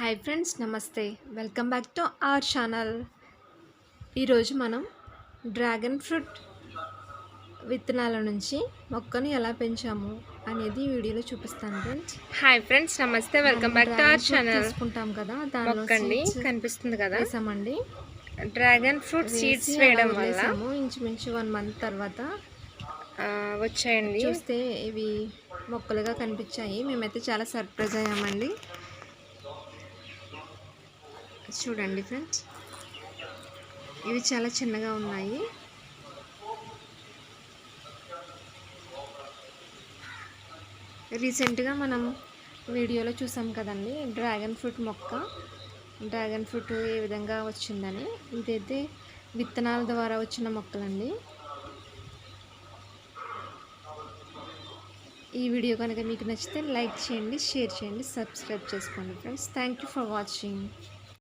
Hi friends నమస్తే. Welcome back to our channel ఈరోజు మనం డ్రాగన్ ఫ్రూట్ విత్తనాల నుంచి మొక్కను ఎలా పెంచాము అనేది వీడియోలో చూపిస్తాను ఫ్రెండ్స్ హాయ్ ఫ్రెండ్స్ నమస్తే. Welcome back to our channel తీసుకుంటాం కదా seeds కనిపిస్తుంది కదా? వేసామండి. డ్రాగన్ ఫ్రూట్ సీడ్స్ వేయడం వల్ల. ఇంచుమించు వన్ మంత్ తర్వాత వచ్చాయండి. చూస్తే ఇవి మొక్కలుగా కనిపించాయి. మేమైతే చాలా సర్ప్రైజ్ అయ్యామండి. చూడండి ఫ్రెండ్స్. ఇవి చాలా చిన్నగా ఉన్నాయి. రీసెంట్గా మనం వీడియోలో చూసాం కదండి డ్రాగన్ ఫ్రూట్ మొక్క. డ్రాగన్ ఫ్రూట్ ఏ విధంగా వచ్చిందని. ఇదైతే విత్తనాల ద్వారా వచ్చిన మొక్కలండి. ఈ వీడియో కనుక మీకు నచ్చితే లైక్ చేయండి షేర్ చేయండి సబ్స్క్రైబ్ చేసుకోండి friends. Thank you for watching.